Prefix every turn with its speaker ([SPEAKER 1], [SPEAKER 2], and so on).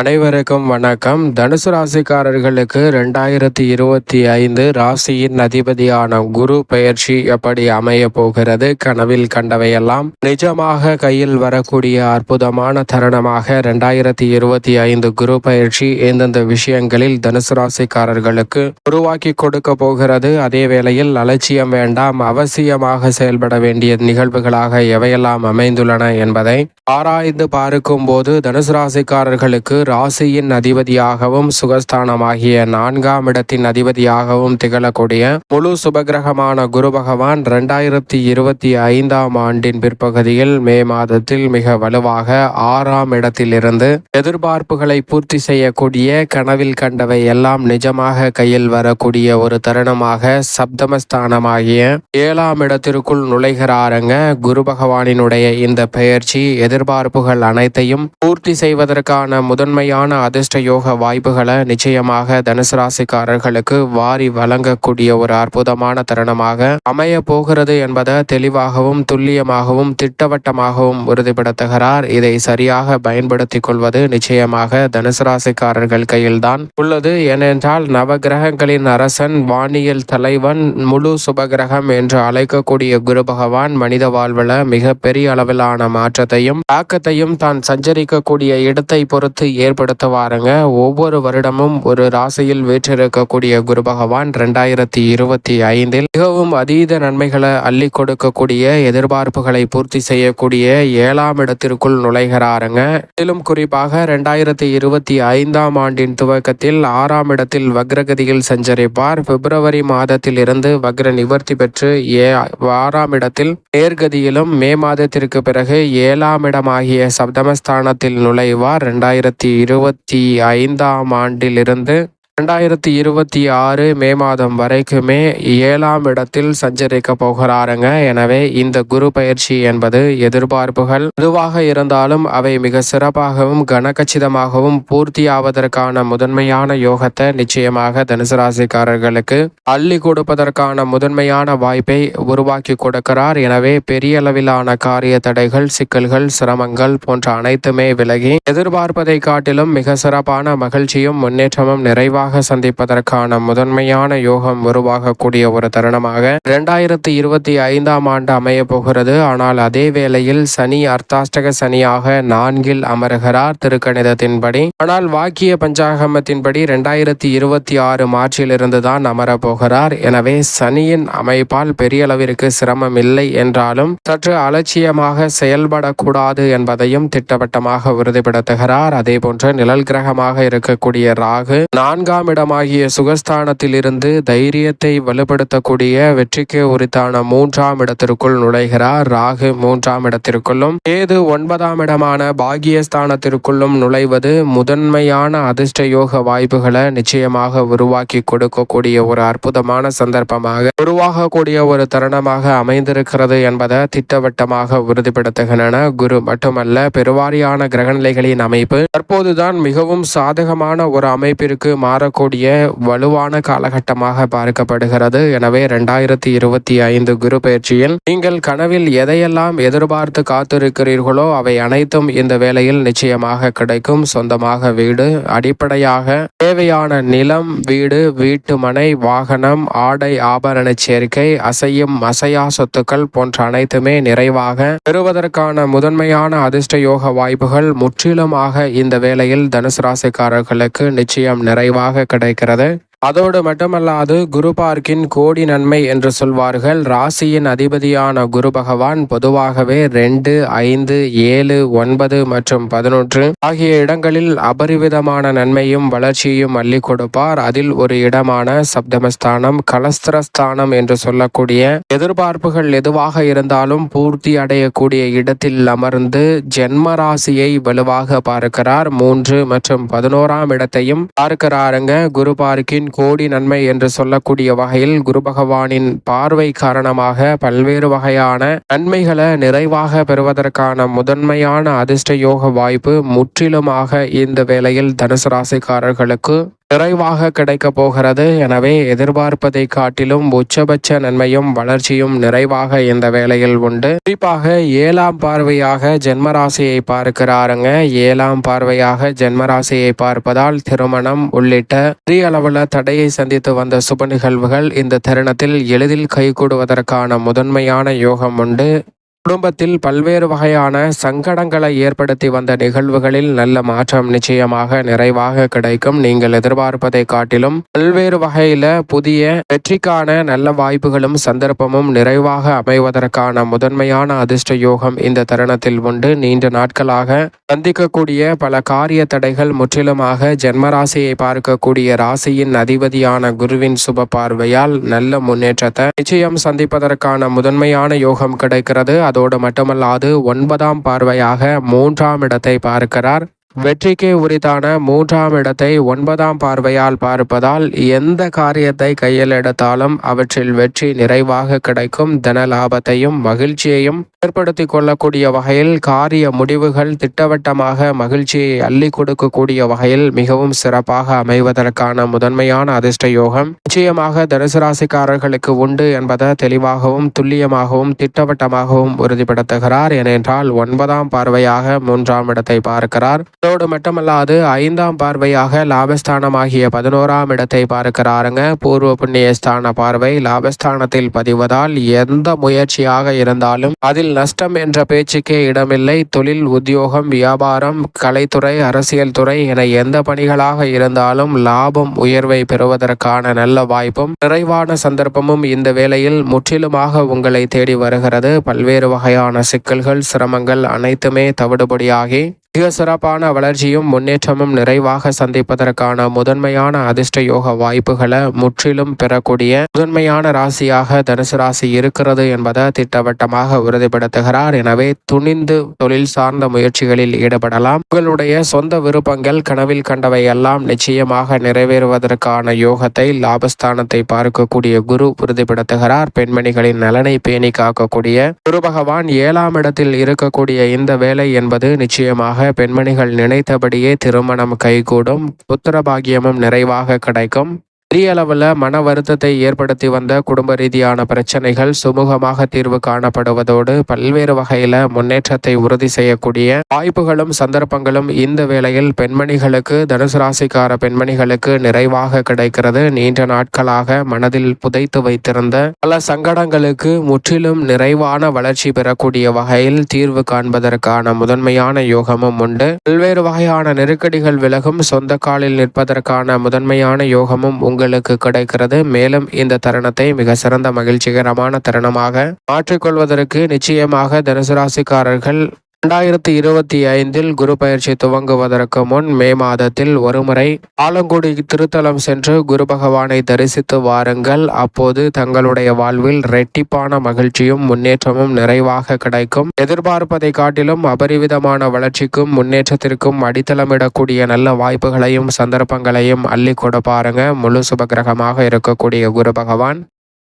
[SPEAKER 1] அனைவருக்கும் வணக்கம். தனுசு ராசிக்காரர்களுக்கு ரெண்டாயிரத்தி இருபத்தி ஐந்து ராசியின் அதிபதியான குரு பயிற்சி எப்படி அமைய போகிறது? கனவில் கண்டவையெல்லாம் நிஜமாக கையில் வரக்கூடிய அற்புதமான தருணமாக ரெண்டாயிரத்தி இருபத்தி ஐந்து குரு பயிற்சி எந்தெந்த விஷயங்களில் தனுசு ராசிக்காரர்களுக்கு உருவாக்கி கொடுக்க போகிறது? அதே வேளையில் அலட்சியம் வேண்டாம் அவசியமாக செயல்பட வேண்டிய நிகழ்வுகளாக எவையெல்லாம் அமைந்துள்ளன என்பதை ஆராய்ந்து பார்க்கும் போது தனுசு ராசிக்காரர்களுக்கு ராசியின் அதிபதியாகவும் சுகஸ்தானமாகிய நான்காம் இடத்தின் அதிபதியாகவும் திகழக்கூடிய முழு சுபகிரகமான குரு பகவான் இரண்டாயிரத்தி இருபத்தி ஐந்தாம் ஆண்டின் பிற்பகுதியில் மே மாதத்தில் மிக வலுவாக ஆறாம் இடத்திலிருந்து எதிர்பார்ப்புகளை பூர்த்தி செய்யக்கூடிய கனவில் கண்டவை எல்லாம் நிஜமாக கையில் வரக்கூடிய ஒரு தருணமாக சப்தமஸ்தானமாகிய ஏழாம் இடத்திற்குள் நுழைகிறாருங்க. குரு பகவானினுடைய இந்த பெயர்ச்சி எதிர்பார்ப்புகள் அனைத்தையும் பூர்த்தி செய்வதற்கான முதன்மை உண்மையான அதிர்ஷ்ட யோக வாய்ப்புகளை நிச்சயமாக தனுசு ராசிக்காரர்களுக்கு வாரி வழங்கக்கூடிய ஒரு அற்புதமான தருணமாக அமைய போகிறது என்பதை தெளிவாகவும் துல்லியமாகவும் திட்டவட்டமாகவும் உறுதிப்படுத்துகிறார். இதை சரியாக பயன்படுத்திக் கொள்வது நிச்சயமாக தனுசு ராசிக்காரர்கள் கையில்தான் உள்ளது. ஏனென்றால் நவகிரகங்களின் அரசன் வானியல் தலைவன் முழு சுபகிரகம் என்று அழைக்கக்கூடிய குரு பகவான் மனித வாழ்வில் மிக பெரிய அளவிலான மாற்றத்தையும் தாக்கத்தையும் தான் சஞ்சரிக்கக்கூடிய இடத்தை பொறுத்து ஏற்படுத்துவாருங்க ஒவ்வொரு வருடமும் ஒரு ராசியில் வீற்றிருக்கக்கூடிய குரு பகவான் ரெண்டாயிரத்தி இருபத்தி ஐந்தில் மிகவும் அதீத நன்மைகளை அள்ளி கொடுக்கக்கூடிய எதிர்பார்ப்புகளை பூர்த்தி செய்யக்கூடிய ஏழாம் இடத்திற்குள் நுழைகிறாருங்க. மேலும் குறிப்பாக ரெண்டாயிரத்தி இருபத்தி ஐந்தாம் ஆண்டின் துவக்கத்தில் ஆறாம் இடத்தில் வக்ரகதியில் சஞ்சரிப்பார். பிப்ரவரி மாதத்தில் இருந்து வக்ர நிவர்த்தி பெற்று ஏ ஆறாம் இடத்தில் நேர்கதியிலும் மே மாதத்திற்கு பிறகு ஏழாம் இடமாகிய சப்தமஸ்தானத்தில் நுழைவார். ரெண்டாயிரத்தி இருபத்தி ஐந்தாம் ஆண்டிலிருந்து ரெண்டாயிரத்தி இருபத்தி ஆறு மே மாதம் வரைக்குமே ஏழாம் இடத்தில் சஞ்சரிக்க போகிறாருங்க. எனவே இந்த குரு பயிற்சி என்பது எதிர்பார்ப்புகள் எதுவாக இருந்தாலும் அவை மிக சிறப்பாகவும் கனகச்சிதமாகவும் பூர்த்தியாவதற்கான முதன்மையான யோகத்தை நிச்சயமாக தனுசு ராசிக்காரர்களுக்கு அள்ளி கொடுப்பதற்கான முதன்மையான வாய்ப்பை உருவாக்கி கொடுக்கிறார். எனவே பெரிய அளவிலான காரிய தடைகள் சிக்கல்கள் சிரமங்கள் போன்ற அனைத்துமே விலகி எதிர்பார்ப்பதை காட்டிலும் மிக சிறப்பான மகிழ்ச்சியும் முன்னேற்றமும் நிறைவாக நேரடியாக சந்திப்பதற்கான முதன்மையான யோகம் உருவாகக்கூடிய ஒரு தருணமாக இரண்டாயிரத்தி இருபத்தி ஐந்தாம் ஆண்டு அமைய போகிறது. ஆனால் அதே வேளையில் சனி அர்த்தாஷ்டக சனியாக நான்கில் அமர்கிறார் திருக்கணிதத்தின்படி. ஆனால் வாக்கிய பஞ்சாகமத்தின்படி இரண்டாயிரத்தி இருபத்தி ஆறு மார்ச்சிலிருந்து தான் அமரப்போகிறார் எனவே சனியின் அமைப்பால் பெரிய அளவிற்கு சிரமம் இல்லை என்றாலும் சற்று அலட்சியமாக செயல்படக்கூடாது என்பதையும் திட்டவட்டமாக உறுதிப்படுத்துகிறார். அதே போன்று நிழல் கிரகமாக இருக்கக்கூடிய ராகு நான்காம் நான்காம் இடமாகிய சுகஸ்தானத்தில் தைரியத்தை வலுப்படுத்தக்கூடிய வெற்றிக்கு உரித்தான மூன்றாம் இடத்திற்குள் நுழைகிறார் ராகு மூன்றாம் இடத்திற்குள்ளும். ஏது ஒன்பதாம் இடமான பாகியஸ்தானத்திற்குள்ளும் நுழைவது முதன்மையான அதிர்ஷ்ட யோக வாய்ப்புகளை நிச்சயமாக உருவாக்கி கொடுக்கக்கூடிய ஒரு அற்புதமான சந்தர்ப்பமாக உருவாகக்கூடிய ஒரு தருணமாக அமைந்திருக்கிறது என்பதை திட்டவட்டமாக உறுதிப்படுத்துகின்றன. குரு மட்டுமல்ல பெருவாரியான கிரகநிலைகளின் அமைப்பு தற்போதுதான் மிகவும் சாதகமான ஒரு அமைப்பிற்கு மாற வரக்கூடிய வலுவான காலகட்டமாக பார்க்கப்படுகிறது. எனவே இரண்டாயிரத்தி இருபத்தி ஐந்து குரு பயிற்சியில் நீங்கள் கனவில் எதையெல்லாம் எதிர்பார்த்து காத்திருக்கிறீர்களோ அவை அனைத்தும் இந்த வேளையில் நிச்சயமாக கிடைக்கும். சொந்தமாக வீடு அடிப்படையாக தேவையான நிலம் வீடு வீட்டு மனை வாகனம் ஆடை ஆபரண சேர்க்கை அசையும் அசையா சொத்துக்கள் போன்ற அனைத்துமே நிறைவாக பெறுவதற்கான முதன்மையான அதிர்ஷ்ட யோக வாய்ப்புகள் முற்றிலுமாக இந்த வேளையில் தனுசு ராசிக்காரர்களுக்கு நிச்சயம் நிறைவாக கிடைக்கிறது அதோடு மட்டுமல்லாது குரு பார்க்கின் கோடி நன்மை என்று சொல்வார்கள். ராசியின் அதிபதியான குரு பகவான் பொதுவாகவே ரெண்டு ஐந்து ஏழு ஒன்பது மற்றும் பதினொன்று ஆகிய இடங்களில் அபரிவிதமான நன்மையும் வளர்ச்சியும் அள்ளி கொடுப்பார். அதில் ஒரு இடமான சப்தமஸ்தானம் கலஸ்திரஸ்தானம் என்று சொல்லக்கூடிய எதிர்பார்ப்புகள் எதுவாக இருந்தாலும் பூர்த்தி அடையக்கூடிய இடத்தில் அமர்ந்து ஜென்ம ராசியை வலுவாக பார்க்கிறார். மூன்று மற்றும் பதினோராம் இடத்தையும் பார்க்கிறாருங்க. குரு பார்க்கின் கோடி நன்மை என்று சொல்லக்கூடிய வகையில் குரு பகவானின் பார்வை காரணமாக பல்வேறு வகையான நன்மைகளை நிறைவாக பெறுவதற்கான முதன்மையான அதிர்ஷ்ட யோக வாய்ப்பு முற்றிலுமாக இந்த வேளையில் தனுசு ராசிக்காரர்களுக்கு நிறைவாக கிடைக்க போகிறது. எனவே எதிர்பார்ப்பதை காட்டிலும் உச்சபட்ச நன்மையும் வளர்ச்சியும் நிறைவாக இந்த வேளையில் உண்டு. குறிப்பாக ஏழாம் பார்வையாக ஜென்மராசியை பார்க்கிறாருங்க. ஏழாம் பார்வையாக ஜென்மராசியை பார்ப்பதால் திருமணம் உள்ளிட்ட பெரிய அளவில் தடையை சந்தித்து வந்த சுப நிகழ்வுகள் இந்த தருணத்தில் எளிதில் கைகூடுவதற்கான முதன்மையான யோகம் உண்டு. குடும்பத்தில் பல்வேறு வகையான சங்கடங்களை ஏற்படுத்தி வந்த நிகழ்வுகளில் நல்ல மாற்றம் நிச்சயமாக நிறைவாக கிடைக்கும். நீங்கள் எதிர்பார்ப்பதை காட்டிலும் பல்வேறு வகையில புதிய வெற்றிக்கான நல்ல வாய்ப்புகளும் சந்தர்ப்பமும் நிறைவாக அமைவதற்கான முதன்மையான அதிர்ஷ்ட யோகம் இந்த தருணத்தில் உண்டு. நீண்ட நாட்களாக சந்திக்கக்கூடிய பல காரிய தடைகள் முற்றிலுமாக ஜென்மராசியை பார்க்கக்கூடிய ராசியின் அதிபதியான குருவின் சுப பார்வையால் நல்ல முன்னேற்றத்தை நிச்சயம் சந்திப்பதற்கான முதன்மையான யோகம் கிடைக்கிறது. அதோடு மட்டுமல்லாது ஒன்பதாம் பார்வையாக மூன்றாம் இடத்தை பார்க்கிறார். வெற்றிக்கு உரித்தான மூன்றாம் இடத்தை ஒன்பதாம் பார்வையால் பார்ப்பதால் எந்த காரியத்தை கையில் எடுத்தாலும் அவற்றில் வெற்றி நிறைவாக கிடைக்கும். தன லாபத்தையும் மகிழ்ச்சியையும் ஏற்படுத்தி கொள்ளக்கூடிய வகையில் காரிய முடிவுகள் திட்டவட்டமாக மகிழ்ச்சியை அள்ளி கொடுக்கக்கூடிய வகையில் மிகவும் சிறப்பாக அமைவதற்கான முதன்மையான அதிர்ஷ்ட யோகம் நிச்சயமாக தனுசு ராசிக்காரர்களுக்கு உண்டு என்பதை தெளிவாகவும் துல்லியமாகவும் திட்டவட்டமாகவும் உறுதிப்படுத்துகிறார். ஏனென்றால் ஒன்பதாம் பார்வையாக மூன்றாம் இடத்தை பார்க்கிறார். அதோடு மட்டுமல்லாது ஐந்தாம் பார்வையாக லாபஸ்தானமாகிய பதினோராம் இடத்தை பார்க்கிறாருங்க. பூர்வ புண்ணிய ஸ்தான பார்வை லாபஸ்தானத்தில் பதிவதால் எந்த முயற்சியாக இருந்தாலும் அதில் நஷ்டம் என்ற பேச்சுக்கே இடமில்லை. தொழில் உத்தியோகம் வியாபாரம் கலைத்துறை அரசியல் துறை என எந்த பணிகளாக இருந்தாலும் லாபம் உயர்வை பெறுவதற்கான நல்ல வாய்ப்பும் நிறைவான சந்தர்ப்பமும் இந்த வேளையில் முற்றிலுமாக உங்களை தேடி வருகிறது. பல்வேறு வகையான சிக்கல்கள் சிரமங்கள் அனைத்துமே தவிடுபடியாகி மிக சிறப்பான வளர்ச்சியும் முன்னேற்றமும் நிறைவாக சந்திப்பதற்கான முதன்மையான அதிர்ஷ்ட யோக வாய்ப்புகளை முற்றிலும் பெறக்கூடிய முதன்மையான ராசியாக தனுசு ராசி இருக்கிறது என்பதை திட்டவட்டமாக உறுதிப்படுத்துகிறார். எனவே துணிந்து தொழில் சார்ந்த முயற்சிகளில் ஈடுபடலாம். உங்களுடைய சொந்த விருப்பங்கள் கனவில் கண்டவை எல்லாம் நிச்சயமாக நிறைவேறுவதற்கான யோகத்தை லாபஸ்தானத்தை பார்க்கக்கூடிய குரு உறுதிப்படுத்துகிறார். பெண்மணிகளின் நலனை பேணி காக்கக்கூடிய குரு பகவான் ஏழாம் இடத்தில் இருக்கக்கூடிய இந்த வேலை என்பது நிச்சயமாக பெண்மணிகள் நினைத்தபடியே திருமணம் கைகூடும். புத்திர பாக்கியமும் நிறைவாக கிடைக்கும். பெரிய அளவில் மன வருத்தத்தை ஏற்படுத்தி வந்த குடும்ப ரீதியான பிரச்சனைகள் சுமூகமாக தீர்வு காணப்படுவதோடு பல்வேறு வகையில் முன்னேற்றத்தை உறுதி செய்யக்கூடிய வாய்ப்புகளும் சந்தர்ப்பங்களும் இந்த வேளையில் பெண்மணிகளுக்கு தனுசு ராசிக்கார பெண்மணிகளுக்கு நிறைவாக கிடைக்கிறது. நீண்ட நாட்களாக மனதில் புதைத்து வைத்திருந்த பல சங்கடங்களுக்கு முற்றிலும் நிறைவான வளர்ச்சி பெறக்கூடிய வகையில் தீர்வு காண்பதற்கான முதன்மையான யோகமும் உண்டு. பல்வேறு வகையான நெருக்கடிகள் விலகும் சொந்த காலில் நிற்பதற்கான முதன்மையான யோகமும் உங்கள் உங்களுக்கு கிடைக்கிறது. மேலும் இந்த தருணத்தை மிக சிறந்த மகிழ்ச்சிகரமான தருணமாக மாற்றிக்கொள்வதற்கு நிச்சயமாக தனுசு ராசிக்காரர்கள் இரண்டாயிரத்தி இருபத்தி ஐந்தில் குரு பயிற்சி துவங்குவதற்கு முன் மே மாதத்தில் ஒருமுறை ஆலங்குடி திருத்தலம் சென்று குரு பகவானை தரிசித்து வாருங்கள். அப்போது தங்களுடைய வாழ்வில் ரெட்டிப்பான மகிழ்ச்சியும் முன்னேற்றமும் நிறைவாக கிடைக்கும். எதிர்பார்ப்பதை காட்டிலும் அபரிவிதமான வளர்ச்சிக்கும் முன்னேற்றத்திற்கும் அடித்தளமிடக்கூடிய நல்ல வாய்ப்புகளையும் சந்தர்ப்பங்களையும் அள்ளி கொடுப்பாருங்க. முழு சுபகிரகமாக இருக்கக்கூடிய குரு பகவான்.